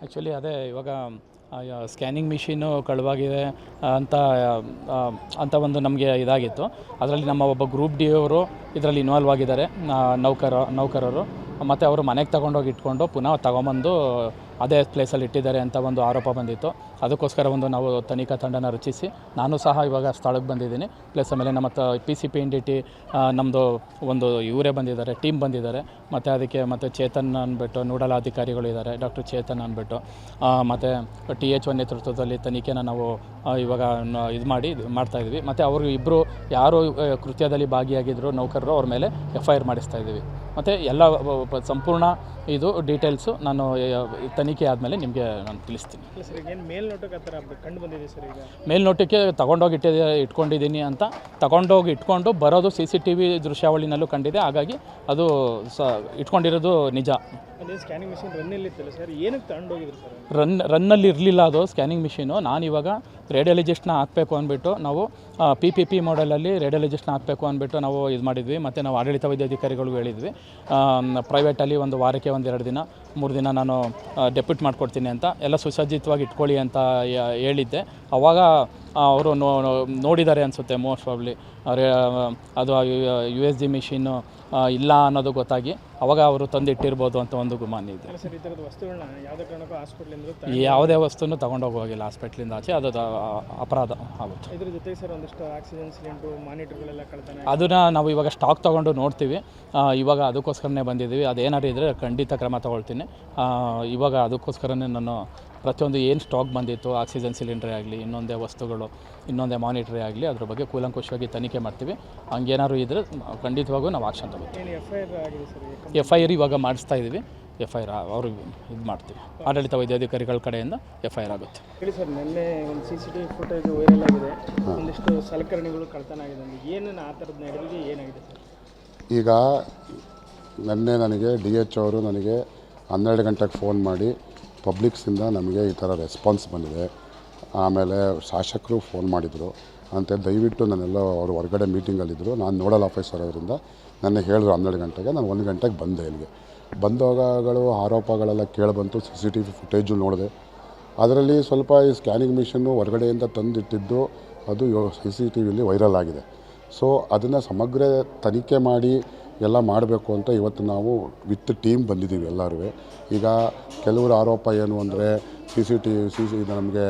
Actually ಅದೇ ಇವಾಗ scanning machine ಕಳವಾಗಿದೆ ಅಂತ ಅಂತ ಒಂದು ನಮಗೆ ಇದಾಗಿತ್ತು. ಅದರಲ್ಲಿ ನಮ್ಮ ಒಬ್ಬ ಗ್ರೂಪ್ ಡಿ ಅವರು ಇದರಲ್ಲಿ ಇನ್ವಾಲ್ವ್ ಆಗಿದ್ದಾರೆ ನೌಕರ, ನೌಕರರು. ಮತ್ತು ಅವರು ಮನೆಗೆ ತಗೊಂಡೋಗಿ ಇಟ್ಕೊಂಡು ಪುನಃ ತಗೊಂಬಂದು ಅದೇ ಪ್ಲೇಸಲ್ಲಿ ಇಟ್ಟಿದ್ದಾರೆ ಅಂತ ಒಂದು ಆರೋಪ ಬಂದಿತ್ತು. ಅದಕ್ಕೋಸ್ಕರ ಒಂದು ನಾವು ತನಿಖಾ ತಂಡನ ರಚಿಸಿ ನಾನು ಸಹ ಇವಾಗ ಸ್ಥಳಕ್ಕೆ ಬಂದಿದ್ದೀನಿ. ಪ್ಲಸ್ ಆಮೇಲೆ ನಮ್ಮ P C P N D T ನಮ್ಮದು ಒಂದು ಇವರೇ ಬಂದಿದ್ದಾರೆ ಟೀಮ್ ಬಂದಿದ್ದಾರೆ. ಮತ್ತು ಅದಕ್ಕೆ ಮತ್ತು ಚೇತನ್ ಅಂದ್ಬಿಟ್ಟು ನೋಡಲ್ ಅಧಿಕಾರಿಗಳು ಇದ್ದಾರೆ ಡಾಕ್ಟರ್ ಚೇತನ್ ಅಂದ್ಬಿಟ್ಟು ಮತ್ತು ಟಿ ಎಚ್ ಒನ್ ನೇತೃತ್ವದಲ್ಲಿ ತನಿಖೆನ ನಾವು ಇವಾಗ ಇದು ಮಾಡಿ ಇದು ಮಾಡ್ತಾಯಿದ್ವಿ ಮತ್ತು ಅವರು ಇಬ್ಬರು ಯಾರು ಕೃತ್ಯದಲ್ಲಿ ಭಾಗಿಯಾಗಿದ್ದರು ನೌಕರರು ಅವ್ರ ಮೇಲೆ ಎಫ್ ಐ ಆರ್ ಮಾಡಿಸ್ತಾ ಇದ್ದೀವಿ. ಮತ್ತು ಎಲ್ಲ ಸಂಪೂರ್ಣ ಇದು ಡೀಟೇಲ್ಸು ನಾನು ಆ, ತನಿಖೆ ಆದಮೇಲೆ ನಿಮಗೆ ನಾನು ತಿಳಿಸ್ತೀನಿ. ಮೇಲ್ನೋಟಕ್ಕೆ ಆ ಕಂಡು ಬಂದಿದೆ ಸರ್ ಈಗ? ಮೇಲ್ನೋಟಕ್ಕೆ ತಗೊಂಡೋಗಿ ಇಟ್ಟಿದ್ದೆ ಇಟ್ಕೊಂಡಿದ್ದೀನಿ ಅಂತ. ತಗೊಂಡೋಗಿ ಇಟ್ಕೊಂಡು ಬರೋದು ಸಿ ಸಿ ಟಿ ವಿ ದೃಶ್ಯಾವಳಿನಲ್ಲೂ ಕಂಡಿದೆ. ಹಾಗಾಗಿ ಅದು ಸ ಇಟ್ಕೊಂಡಿರೋದು ನಿಜ. ಸ್ಕ್ಯಾನಿಂಗ್ ರನ್ ರನ್ನಲ್ಲಿ ಇರಲಿಲ್ಲ ಅದು ಸ್ಕ್ಯಾನಿಂಗ್ ಮಿಷಿನು ನಾನು ಇವಾಗ ರೇಡಿಯಾಲಜಿಸ್ಟ್ನ ಹಾಕಬೇಕು ಅಂದ್ಬಿಟ್ಟು ನಾವು ಪಿ ಪಿ ಪಿ ಮಾಡೆಲಲ್ಲಿ ರೇಡಿಯಾಲಜಿಸ್ಟ್ನ ಹಾಕಬೇಕು ಅಂದ್ಬಿಟ್ಟು ನಾವು ಇದು ಮಾಡಿದ್ವಿ, ಮತ್ತು ನಾವು ಆಡಳಿತ ವೈದ್ಯಾಧಿಕಾರಿಗಳಿಗೂ ಹೇಳಿದ್ವಿ. ಪ್ರೈವೇಟಲ್ಲಿ ಒಂದು ವಾರಕ್ಕೆ ಒಂದು ಎರಡು ದಿನ, ಮೂರು ದಿನ ನಾನು ಡೆಪ್ಯೂಟ್ ಮಾಡಿಕೊಡ್ತೀನಿ ಅಂತ, ಎಲ್ಲ ಸುಸಜ್ಜಿತವಾಗಿ ಇಟ್ಕೊಳ್ಳಿ ಅಂತ ಹೇಳಿದ್ದೆ. ಅವಾಗ ಅವರು ನೋಡಿದ್ದಾರೆ ಅನಿಸುತ್ತೆ ಮೋಸ್ಟ್ ಪ್ರಾಬ್ಲಿ. ಅದು ಯು ಎಸ್ ಜಿ ಮಿಷಿನ್ನು ಇಲ್ಲ ಅನ್ನೋದು ಗೊತ್ತಾಗಿ ಅವಾಗ ಅವರು ತಂದಿಟ್ಟಿರ್ಬೋದು ಅಂತ ಒಂದು ಗುಮಾನ ಇದೆ. ಯಾವುದೇ ವಸ್ತುನೂ ಹಾಸ್ಪಿಟ್ಲಿಂದ ಯಾವುದೇ ವಸ್ತುನು ತಗೊಂಡೋಗಿ ಹೋಗಿಲ್ಲ ಹಾಸ್ಪಿಟ್ಲಿಂದ ಆಚೆ. ಅದು ಅಪರಾಧ ಆಗುತ್ತೆ. ಇದ್ರ ಜೊತೆಗೆ ಸರ್ ಒಂದಿಷ್ಟು ಆಕ್ಸಿಜನ್ ಸಿಲಿಂಡ್ರು ಮಾನಿಟರ್ಗಳೆಲ್ಲ ಕಳ್ತಾನೆ ಅದನ್ನು ನಾವು ಇವಾಗ ಸ್ಟಾಕ್ ತೊಗೊಂಡು ನೋಡ್ತೀವಿ. ಇವಾಗ ಅದಕ್ಕೋಸ್ಕರನೇ ಬಂದಿದ್ದೀವಿ. ಅದೇನಾದ್ರು ಇದ್ದರೆ ಖಂಡಿತ ಕ್ರಮ ತಗೊಳ್ತೀನಿ. ಇವಾಗ ಅದಕ್ಕೋಸ್ಕರನೇ ನಾನು ಪ್ರತಿಯೊಂದು ಏನು ಸ್ಟಾಕ್ ಬಂದಿತ್ತು ಆಕ್ಸಿಜನ್ ಸಿಲಿಂಡ್ರೇ ಆಗಲಿ ಇನ್ನೊಂದೇ ವಸ್ತುಗಳು ಇನ್ನೊಂದೇ ಮಾನಿಟ್ರೇ ಆಗಲಿ ಅದ್ರ ಬಗ್ಗೆ ಕೂಲಂಕುಷವಾಗಿ ತನಿಖೆ ಮಾಡ್ತೀವಿ. ಹಂಗೇನಾದ್ರು ಇದ್ದರೆ ಖಂಡಿತವಾಗೂ ನಾವು ಆಕ್ಷನ್ ತಗೋತೀವಿ. ಏನು ಎಫ್ ಐ ಆರ್ ಇವಾಗ ಮಾಡಿಸ್ತಾ ಇದ್ದೀವಿ ಎಫ್ ಐ ಆರ್ ಅವ್ರಿಗೆ ಇದು ಮಾಡ್ತೀವಿ. ಆಡಳಿತ ವೈದ್ಯಾಧಿಕಾರಿಗಳ ಕಡೆಯಿಂದ ಎಫ್ ಐ ಆರ್ ಆಗುತ್ತೆ. ಹೇಳಿ ಸರ್ ನಿನ್ನೆ ಒಂದು C C T V footage viral ಆಗಿದೆ ಒಂದಿಷ್ಟು ಸಲಕರಣೆಗಳು ಕಳ್ತನ ಆಗಿದೆ ಏನೇನು ಆ ಥರದ್ದು ನಡೆದಿದೆ ಏನಾಗಿದೆ ಸರ್? ಈಗ ನಿನ್ನೆ ನನಗೆ ಡಿ ಎಚ್ ಅವರು ನನಗೆ ಹನ್ನೆರಡು ಗಂಟೆಗೆ ಫೋನ್ ಮಾಡಿ ಪಬ್ಲಿಕ್ಸಿಂದ ನಮಗೆ ಈ ಥರ ರೆಸ್ಪಾನ್ಸ್ ಬಂದಿದೆ. ಆಮೇಲೆ ಶಾಸಕರು ಫೋನ್ ಮಾಡಿದರು. ಅಂತ ದಯವಿಟ್ಟು ನಾನೆಲ್ಲ ಅವರು ಹೊರಗಡೆ ಮೀಟಿಂಗಲ್ಲಿದ್ದರು ನಾನು ನೋಡಲ್ ಆಫೀಸರ್ ಅವರಿಂದ. ನನ್ನ ಹೇಳಿದ್ರು ಹನ್ನೆರಡು ಗಂಟೆಗೆ. ನಾನು ಒಂದು ಗಂಟೆಗೆ ಬಂದೆ ಇಲ್ಲಿಗೆ. ಬಂದಾಗಗಳು ಆರೋಪಗಳೆಲ್ಲ ಕೇಳಿಬಂತು C C T V footage ನೋಡಿದೆ. ಅದರಲ್ಲಿ ಸ್ವಲ್ಪ ಈ ಸ್ಕ್ಯಾನಿಂಗ್ ಮಿಷನ್ನು ಹೊರಗಡೆಯಿಂದ ತಂದಿಟ್ಟಿದ್ದು ಅದು ಸಿ ಸಿ ಟಿ ವಿಲಿ ವೈರಲ್ ಆಗಿದೆ. ಸೊ ಅದನ್ನು ಸಮಗ್ರ ತನಿಖೆ ಮಾಡಿ ಎಲ್ಲ ಮಾಡಬೇಕು ಅಂತ ಇವತ್ತು ನಾವು ವಿತ್ ಟೀಮ್ ಬಂದಿದ್ದೀವಿ ಎಲ್ಲರೂ ಈಗ ಕೆಲವರು ಆರೋಪ ಏನು ಅಂದರೆ C C T C C ಇದು ನಮಗೆ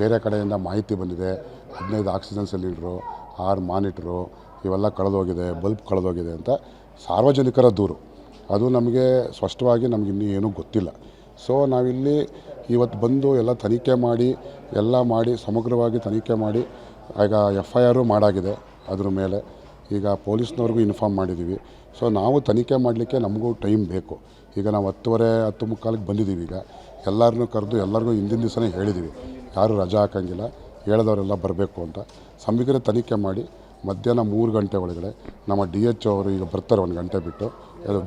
ಬೇರೆ ಕಡೆಯಿಂದ ಮಾಹಿತಿ ಬಂದಿದೆ. ಹದಿನೈದು ಆಕ್ಸಿಜನ್ ಸಿಲಿಂಡ್ರು, ಆರು ಮಾನಿಟ್ರು ಇವೆಲ್ಲ ಕಳೆದೋಗಿದೆ, ಬಲ್ಬ್ ಕಳೆದೋಗಿದೆ ಅಂತ ಸಾರ್ವಜನಿಕರ ದೂರು. ಅದು ನಮಗೆ ಸ್ಪಷ್ಟವಾಗಿ ನಮ್ಗೆ ಇನ್ನೂ ಏನೂ ಗೊತ್ತಿಲ್ಲ. ಸೊ ನಾವಿಲ್ಲಿ ಇವತ್ತು ಬಂದು ಎಲ್ಲ ತನಿಖೆ ಮಾಡಿ, ಎಲ್ಲ ಮಾಡಿ ಸಮಗ್ರವಾಗಿ ತನಿಖೆ ಮಾಡಿ, ಈಗ ಎಫ್ ಐ ಆರು ಮಾಡಾಗಿದೆ ಅದ್ರ ಮೇಲೆ. ಈಗ ಪೊಲೀಸ್ನವ್ರಿಗೂ ಇನ್ಫಾರ್ಮ್ ಮಾಡಿದ್ದೀವಿ. ಸೊ ನಾವು ತನಿಖೆ ಮಾಡಲಿಕ್ಕೆ ನಮಗೂ ಟೈಮ್ ಬೇಕು. ಈಗ ನಾವು ಹತ್ತುವರೆ, ಹತ್ತು ಮುಕ್ಕಾಲಿಗೆ ಬಂದಿದ್ದೀವಿ ಈಗ. ಎಲ್ಲರನ್ನೂ ಕರೆದು ಎಲ್ಲರಿಗೂ ಹಿಂದಿನ ದಿವಸನೇ ಹೇಳಿದ್ದೀವಿ. ಯಾರೂ ರಜಾ ಹಾಕೋಂಗಿಲ್ಲ. ಹೇಳಿದವರೆಲ್ಲ ಬರಬೇಕು ಅಂತ. ಸಮಗ್ರ ತನಿಖೆ ಮಾಡಿ ಮಧ್ಯಾಹ್ನ ಮೂರು ಗಂಟೆ ಒಳಗಡೆ ನಮ್ಮ ಡಿ ಎಚ್ ಅವರು ಈಗ ಬರ್ತಾರೆ ಒಂದು ಗಂಟೆ ಬಿಟ್ಟು.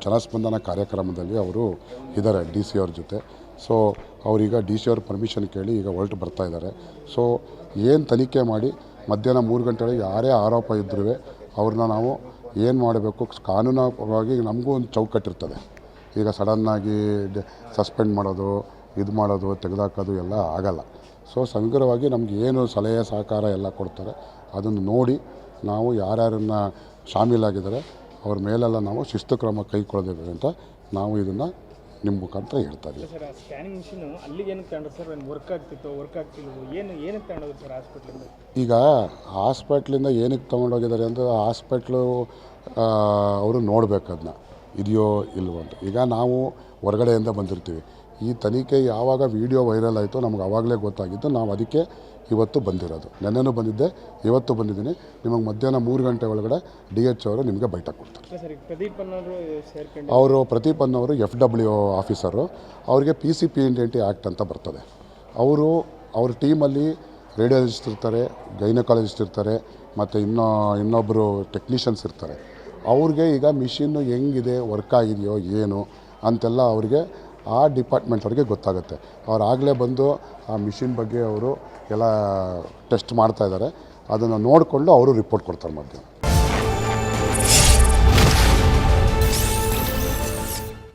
ಜನಸ್ಪಂದನ ಕಾರ್ಯಕ್ರಮದಲ್ಲಿ ಅವರು ಇದ್ದಾರೆ ಡಿ ಸಿ ಅವ್ರ ಜೊತೆ. ಸೊ ಅವರೀಗ ಡಿ ಸಿ ಅವ್ರ ಪರ್ಮಿಷನ್ ಕೇಳಿ ಈಗ ಹೊರಟು ಬರ್ತಾ ಇದ್ದಾರೆ. ಸೊ ಏನು ತನಿಖೆ ಮಾಡಿ ಮಧ್ಯಾಹ್ನ ಮೂರು ಗಂಟೆ ಒಳಗೆ ಯಾರೇ ಆರೋಪ ಇದ್ರೂ ಅವ್ರನ್ನ ನಾವು ಏನು ಮಾಡಬೇಕು? ಕಾನೂನಾಗಿ ನಮಗೂ ಒಂದು ಚೌಕಟ್ಟಿರ್ತದೆ. ಈಗ ಸಡನ್ನಾಗಿ ಸಸ್ಪೆಂಡ್ ಮಾಡೋದು, ಇದು ಮಾಡೋದು, ತೆಗೆದಾಕೋದು ಎಲ್ಲ ಆಗಲ್ಲ. ಸೊ ಸಮಗ್ರವಾಗಿ ನಮ್ಗೆ ಏನು ಸಲಹೆ, ಸಹಕಾರ ಎಲ್ಲ ಕೊಡ್ತಾರೆ. ಅದನ್ನು ನೋಡಿ ನಾವು ಯಾರ್ಯಾರನ್ನ ಶಾಮೀಲಾಗಿದ್ದಾರೆ, ಅವ್ರ ಮೇಲೆಲ್ಲ ನಾವು ಶಿಸ್ತು ಕ್ರಮ ಕೈಗೊಳ್ಳಬೇಕು ಅಂತ ನಾವು ಇದನ್ನು ನಿಮ್ಮ ಮುಖಾಂತರ ಹೇಳ್ತಾ ಇದ್ದೀವಿ. ಸರ್ ಸ್ಕ್ಯಾನಿಂಗ್ ಮಿಷಿನು ಅಲ್ಲಿಗೆ ಏನಕ್ಕೆ ತಗೊಂಡ್ರು ಸರ್? ವರ್ಕ್ ಆಗ್ತಿತ್ತು ವರ್ಕ್ ಆಗ್ತಿಲ್ವೋ ಏನು ಏನಕ್ಕೆ ತಗೊಂಡೋದ್ರು ಸರ್ ಹಾಸ್ಪಿಟ್ಲಿಂದ ಈಗ ಹಾಸ್ಪಿಟ್ಲಿಂದ ಏನಕ್ಕೆ ತೊಗೊಂಡೋಗಿದ್ದಾರೆ ಅಂದರೆ ಹಾಸ್ಪಿಟ್ಲು ಅವರು ನೋಡ್ಬೇಕು ಅದನ್ನ ಇದೆಯೋ ಇಲ್ವೋ ಅಂತ. ಈಗ ನಾವು ಹೊರಗಡೆಯಿಂದ ಬಂದಿರ್ತೀವಿ. ಈ ತನಿಖೆ ಯಾವಾಗ ವಿಡಿಯೋ ವೈರಲ್ ಆಯಿತು ನಮ್ಗೆ ಆವಾಗಲೇ ಗೊತ್ತಾಗಿತ್ತು. ನಾವು ಅದಕ್ಕೆ ಇವತ್ತು ಬಂದಿರೋದು. ನೆನ್ನೆನೂ ಬಂದಿದ್ದೆ ಇವತ್ತು ಬಂದಿದ್ದೀನಿ. ನಿಮಗೆ ಮಧ್ಯಾಹ್ನ ಮೂರು ಗಂಟೆ ಒಳಗಡೆ ಡಿ ಎಚ್ ಅವರು ನಿಮಗೆ ಬೈಟ ಕೊಡ್ತಾರೆ. ಅವರು ಪ್ರದೀಪ್ ಅನ್ನೋರು ಎಫ್ ಡಬ್ಲ್ಯೂ ಆಫೀಸರು. ಅವರಿಗೆ P C P N T act ಅಂತ ಬರ್ತದೆ. ಅವರು ಅವ್ರ ಟೀಮಲ್ಲಿ ರೇಡಿಯಾಲಜಿಸ್ಟ್ ಇರ್ತಾರೆ ಗೈನಕಾಲಜಿಸ್ಟ್ ಇರ್ತಾರೆ ಮತ್ತು ಇನ್ನೂ ಇನ್ನೊಬ್ಬರು ಟೆಕ್ನಿಷಿಯನ್ಸ್ ಇರ್ತಾರೆ. ಅವ್ರಿಗೆ ಈಗ ಮಿಷಿನ್ನು ಹೆಂಗಿದೆ ವರ್ಕ್ ಆಗಿದೆಯೋ ಏನು ಅಂತೆಲ್ಲ ಅವ್ರಿಗೆ ಆ ಡಿಪಾರ್ಟ್ಮೆಂಟ್ ಅವ್ರಿಗೆ ಗೊತ್ತಾಗುತ್ತೆ. ಅವ್ರು ಆಗಲೇ ಬಂದು ಆ ಮಿಷಿನ್ ಬಗ್ಗೆ ಅವರು ಎಲ್ಲ ಟೆಸ್ಟ್ ಮಾಡ್ತಾ ಇದ್ದಾರೆ. ಅದನ್ನು ನೋಡಿಕೊಂಡು ಅವರು ರಿಪೋರ್ಟ್ ಕೊಡ್ತಾರೆ ಮಧ್ಯಾಹ್ನ.